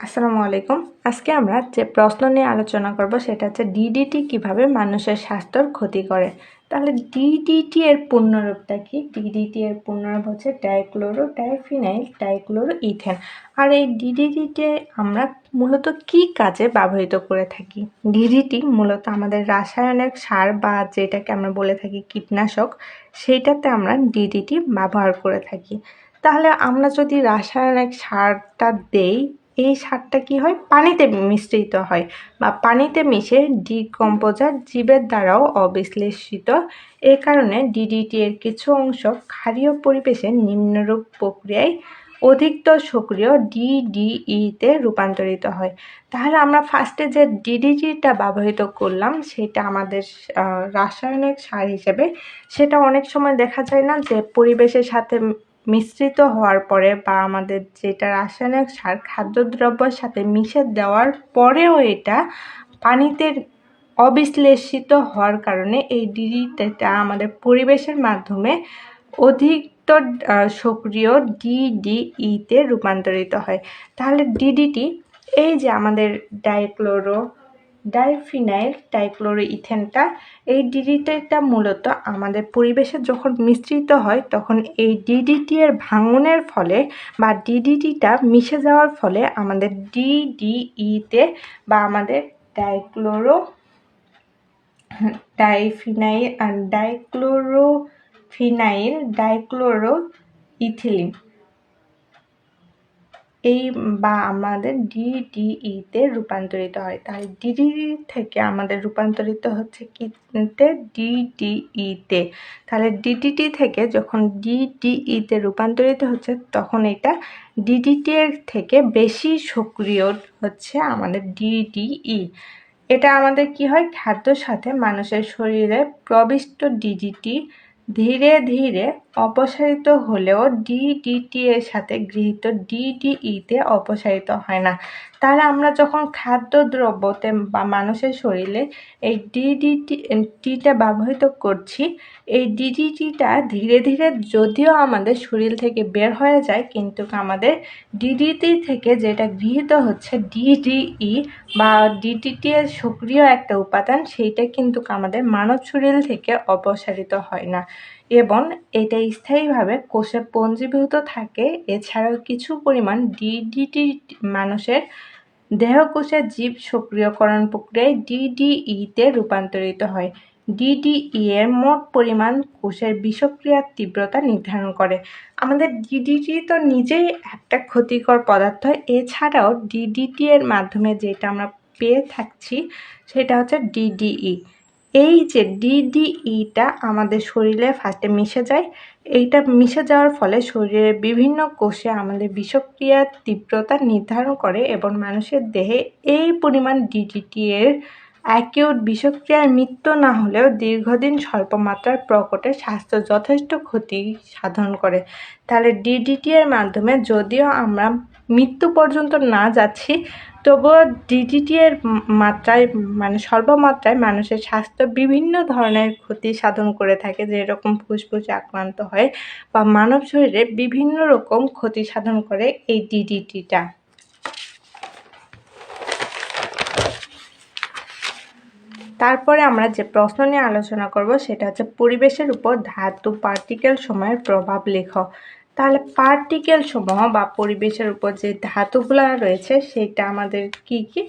আসসালামু আলাইকুম। আজকে আমরা যে প্রশ্ন নিয়ে আলোচনা করব সেটা হচ্ছে ডিডিটি কীভাবে মানুষের স্বাস্থ্যর ক্ষতি করে? তাহলে ডিডিটি এর পূর্ণরূপটা কি? ডিডিটি এর পূর্ণরূপ হচ্ছে ডাইক্লোরো ডাইফিনাইল ডাইক্লোরো ইথেন আর এই ডিডিটিতে আমরা মূলত কি কাজে ব্যবহৃত করে থাকি? ডিডিটি মূলত আমাদের রাসায়নিক সার বা যেটাকে আমরা বলে থাকি কীটনাশক, সেইটাতে আমরা ডিডিটি ব্যবহার করে থাকি। তাহলে আমরা যদি রাসায়নিক সারটা দেই এই সারটা কি হয়? পানিতে মিশ্রিত হয় বা পানিতে মিশে ডিকম্পোজার জীবের দ্বারাও অবিশ্লেষিত। এ কারণে ডিডিটি এর কিছু অংশ ক্ষারীয় পরিবেশে নিম্নরূপ প্রক্রিয়ায় অধিকতর সক্রিয় ডিডিইতে রূপান্তরিত হয়। তাহলে আমরা ফার্স্টে যে ডিডিটিটা ব্যবহৃত করলাম, সেটা আমাদের রাসায়নিক সার হিসেবে, সেটা অনেক সময় দেখা যায় না যে পরিবেশের সাথে মিশ্রিত হওয়ার পরে বা আমাদের যেটা রাসায়নিক সার, খাদ্যদ্রব্যের সাথে মিশে দেওয়ার পরেও এটা পানিতে অবিশ্লেষিত হওয়ার কারণে এই ডিডিটা আমাদের পরিবেশের মাধ্যমে অধিকতর সক্রিয় ডিডিইতে রূপান্তরিত হয়। তাহলে ডিডিটি, এই যে আমাদের ডাইক্লোরো ডাইফিনাইল ডাইক্লোরো ইথেনটা এই ডিডিটিটা মূলত আমাদের পরিবেশে যখন মিশ্রিত হয়, তখন এই ডিডিটি এর ভাঙনের ফলে বা ডিডিটিটা মিশে যাওয়ার ফলে আমাদের ডিডিইতে বা আমাদের dichloro, diphenyl dichloro phenyl dichloro ethylene এই বা আমাদের ডিডিইতে রূপান্তরিত হয়। তাহলে ডিডিই থেকে আমাদের রূপান্তরিত হচ্ছে কিতে ডিডিইতে তাহলে ডিডিটি থেকে যখন ডিডিইতে রূপান্তরিত হচ্ছে, তখন এটা ডিডিটি এর থেকে বেশি সক্রিয় হচ্ছে আমাদের ডিডিই এটা আমাদের কি হয়? খাদ্যর সাথে মানুষের শরীরে প্রবিষ্ট ডিডিটি ধীরে ধীরে অপসারিত হলেও ডিডিটি এর সাথে গৃহীত ডিডিইতে অপসারিত হয় না। তাহলে আমরা যখন খাদ্যদ্রব্যতে বা মানুষের শরীরে এই ডিডিটি টিটা ব্যবহৃত করছি, এই ডিডিটিটা ধীরে ধীরে যদিও আমাদের শরীর থেকে বের হয়ে যায়, কিন্তু আমাদের ডিডিটি থেকে যেটা গৃহীত হচ্ছে ডিডিই বা ডিডিটি এর সক্রিয় একটা উপাদান, সেইটা কিন্তু আমাদের মানব শরীর থেকে অপসারিত হয় না। এবং এটা স্থায়ীভাবে কোষে পঞ্জীভূত থাকে। এছাড়াও কিছু পরিমাণ ডিডিটি মানুষের দেহকোষের জীব সক্রিয়করণ প্রক্রিয়ায় ডিডিইতে রূপান্তরিত হয়। ডিডিই এর মোট পরিমাণ কোষের বিষক্রিয়ার তীব্রতা নির্ধারণ করে। আমাদের ডিডিটি তো নিজেই একটা ক্ষতিকর পদার্থ। এছাড়াও ডিডিটি এর মাধ্যমে যেটা আমরা পেয়ে থাকছি, সেটা হচ্ছে ডিডিই এই যে ডিডিইটা আমাদের শরীরে ফার্স্টে মিশে যায়। এইটা মিশে যাওয়ার ফলে শরীরের বিভিন্ন কোষে আমাদের বিষক্রিয়ার তীব্রতা নির্ধারণ করে এবং মানুষের দেহে এই পরিমাণ ডিডিটি এর অ্যাকিউট বিষক্রিয়ার মৃত্যু না হলেও দীর্ঘদিন স্বল্প মাত্রার প্রকটে স্বাস্থ্য যথেষ্ট ক্ষতি সাধন করে। তাহলে ডিডিটি এর মাধ্যমে যদিও আমরা মৃত্যু পর্যন্ত না যাচ্ছি, তবুও ডিডিটি এর মাত্রায় মানে সর্বমাত্রায় মানুষের স্বাস্থ্য বিভিন্ন ধরনের ক্ষতি সাধন করে থাকে যেরকম ফুসফুসে আক্রান্ত হয় বা মানব শরীরে বিভিন্ন রকম ক্ষতি সাধন করে এই ডিডিটিটা তারপরে আমরা যে প্রশ্ন নিয়ে আলোচনা করব, সেটা হচ্ছে পরিবেশের উপর ধাতু পার্টিকেল সময়ের প্রভাব লেখ। তাহলে পার্টিকেল সমূহ বা পরিবেশের উপর যে ধাতুগুলো রয়েছে সেটা আমাদের কি কি?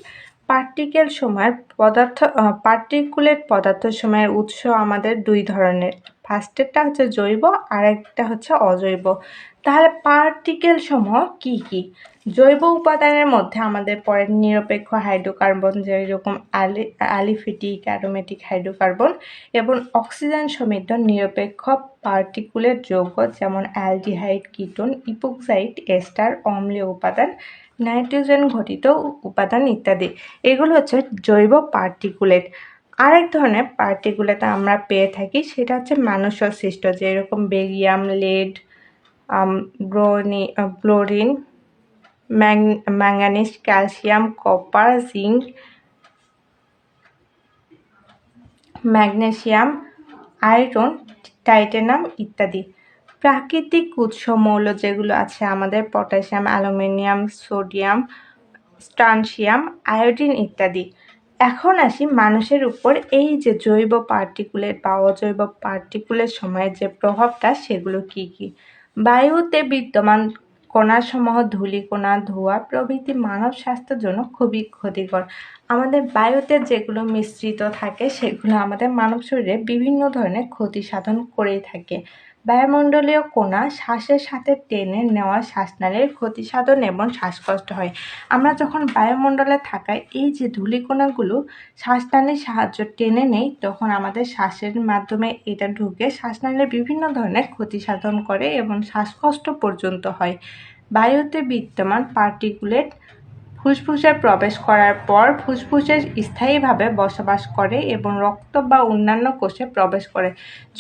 পার্টিকেল সময়ের পদার্থ পার্টিকুলেট পদার্থ সময়ের উৎস আমাদের দুই ধরনের। ফার্স্টেরটা হচ্ছে জৈব আর একটা হচ্ছে অজৈব। তাহলে পার্টিকেল সমূহ কি কি? জৈব উপাদানের মধ্যে আমাদের পরে নিরপেক্ষ হাইড্রোকার্বন যেরকম আলি অ্যালিফিটিক অ্যারোমেটিক হাইড্রোকার্বন এবং অক্সিজেন সমৃদ্ধ নিরপেক্ষ পার্টিকুলেট যৌগ যেমন অ্যালডিহাইড কিটোন ইপোক্সাইড এস্টার অম্লীয় উপাদান নাইট্রোজেন ঘটিত উপাদান ইত্যাদি। এগুলো হচ্ছে জৈব পার্টিকুলেট আরেক ধরনের পার্টিকুলেট আমরা পেয়ে থাকি, সেটা হচ্ছে মানুষ সৃষ্ট, যেরকম barium lead bromine chlorine manganese calcium copper zinc magnesium iron titanium ইত্যাদি। প্রাকৃতিক উৎস মৌল যেগুলো আছে আমাদের potassium aluminium sodium strontium iodine ইত্যাদি। এখন আসি মানুষের উপর এই যে জৈব পার্টিকুলেট বা অজৈব পার্টিকুলের সময়ের যে প্রভাবটা, সেগুলো কি কি? বায়ুতে বিদ্যমান কণাসমূহ, ধূলিকণা, ধোঁয়া প্রভৃতি মানব স্বাস্থ্যের জন্য খুবই ক্ষতিকর। আমাদের বায়ুতে যেগুলো মিশ্রিত থাকে, সেগুলো আমাদের মানব শরীরে বিভিন্ন ধরনের ক্ষতি সাধন করেই থাকে। বায়ুমণ্ডলীয় কণা শ্বাসের সাথে টেনে নেওয়া শ্বাসনালীর ক্ষতি সাধন এবং শ্বাসকষ্ট হয়। আমরা যখন বায়ুমণ্ডলে থাকা এই যে ধূলিকণাগুলো শ্বাসনালীর সাহায্য টেনে নেই, তখন আমাদের শ্বাসের মাধ্যমে এটা ঢুকে শ্বাসনালীর বিভিন্ন ধরনের ক্ষতি সাধন করে এবং শ্বাসকষ্ট পর্যন্ত হয়। বায়ুতে বিদ্যমান পার্টিকুলেট ফুসফুসে প্রবেশ করার পর ফুসফুসে স্থায়ীভাবে বসবাস করে এবং রক্ত বা অন্যান্য কোষে প্রবেশ করে।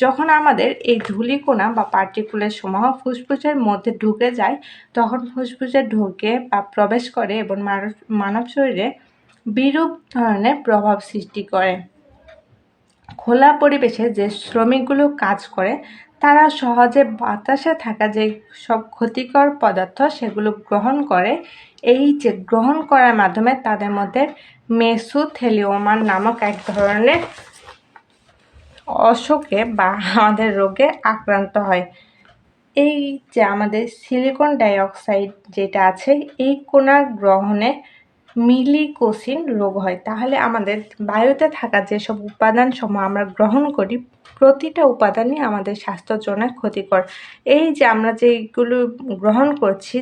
যখন আমাদের এই ধূলিকণা বা পার্টিকুলের সমূহ ফুসফুসের মধ্যে ঢুকে যায়, তখন ফুসফুসে ঢুকে বা প্রবেশ করে এবং মানব শরীরে বিরূপ ধরনের প্রভাব সৃষ্টি করে। খোলা পরিবেশে যে শ্রমিকগুলো কাজ করে তারা সহজে বাতাসে থাকা যে সব ক্ষতিকর পদার্থ সেগুলো গ্রহণ করে, এই যে গ্রহণ করার মাধ্যমে তাদের মধ্যে মেসোথেলিওমান নামক এক ধরনের অসুখে বা আমাদের রোগে আক্রান্ত হয়। এই যে আমাদের সিলিকন ডাইঅক্সাইড যেটা আছে, এই কোনার গ্রহণে মিলিকোসিন রোগ হয়। তাহলে আমাদের বায়ুতে থাকা যেসব উপাদান সমূহ আমরা গ্রহণ করি, প্রতিটা উপাদানই আমাদের স্বাস্থ্যের জন্য ক্ষতিকর। এই যে আমরা যেগুলো গ্রহণ করছি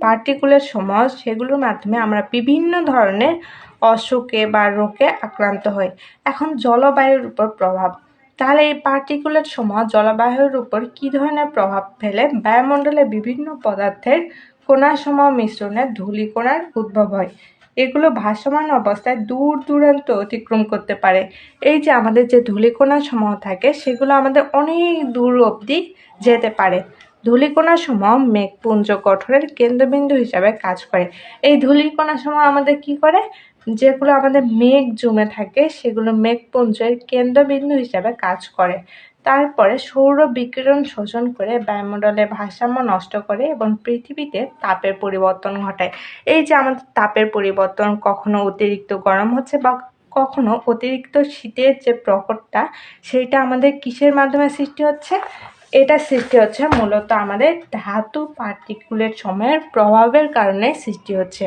পার্টিকুলার সময় সেগুলোর মাধ্যমে আমরা বিভিন্ন ধরনের অসুখে বা রোগে আক্রান্ত হই। এখন জলবায়ুর উপর প্রভাব। তাহলে এই পার্টিকুলার সময় জলবায়ুর উপর কী ধরনের প্রভাব ফেলে? বায়ুমণ্ডলে বিভিন্ন পদার্থের কণাসমূহ মিশ্রণে ধূলিকণার উদ্ভব হয়। এগুলো ভাসমান অবস্থায় দূর দূরান্ত অতিক্রম করতে পারে। এই যে আমাদের যে ধুলিকোনা সমূহ থাকে, সেগুলো আমাদের অনেক দূর অবধি যেতে পারে। ধুলিকোনা সমূহ মেঘপুঞ্জ গঠনের কেন্দ্রবিন্দু হিসাবে কাজ করে। এই ধুলিকোনা সমূহ আমাদের কি করে? যেগুলো আমাদের মেঘ জমে থাকে, সেগুলো মেঘপুঞ্জের কেন্দ্রবিন্দু হিসাবে কাজ করে। তারপরে সৌর বিকিরণ শোষণ করে বায়ুমণ্ডলের ভারসাম্য নষ্ট করে এবং পৃথিবীতে তাপের পরিবর্তন ঘটায়। এই যে আমাদের তাপের পরিবর্তন, কখনো অতিরিক্ত গরম হচ্ছে বা কখনো অতিরিক্ত শীতের যে প্রকটটা সেইটা আমাদের কিসের মাধ্যমে সৃষ্টি হচ্ছে? এটা সৃষ্টি হচ্ছে মূলত আমাদের ধাতু পার্টিকুলের সময়ের প্রভাবের কারণে সৃষ্টি হচ্ছে।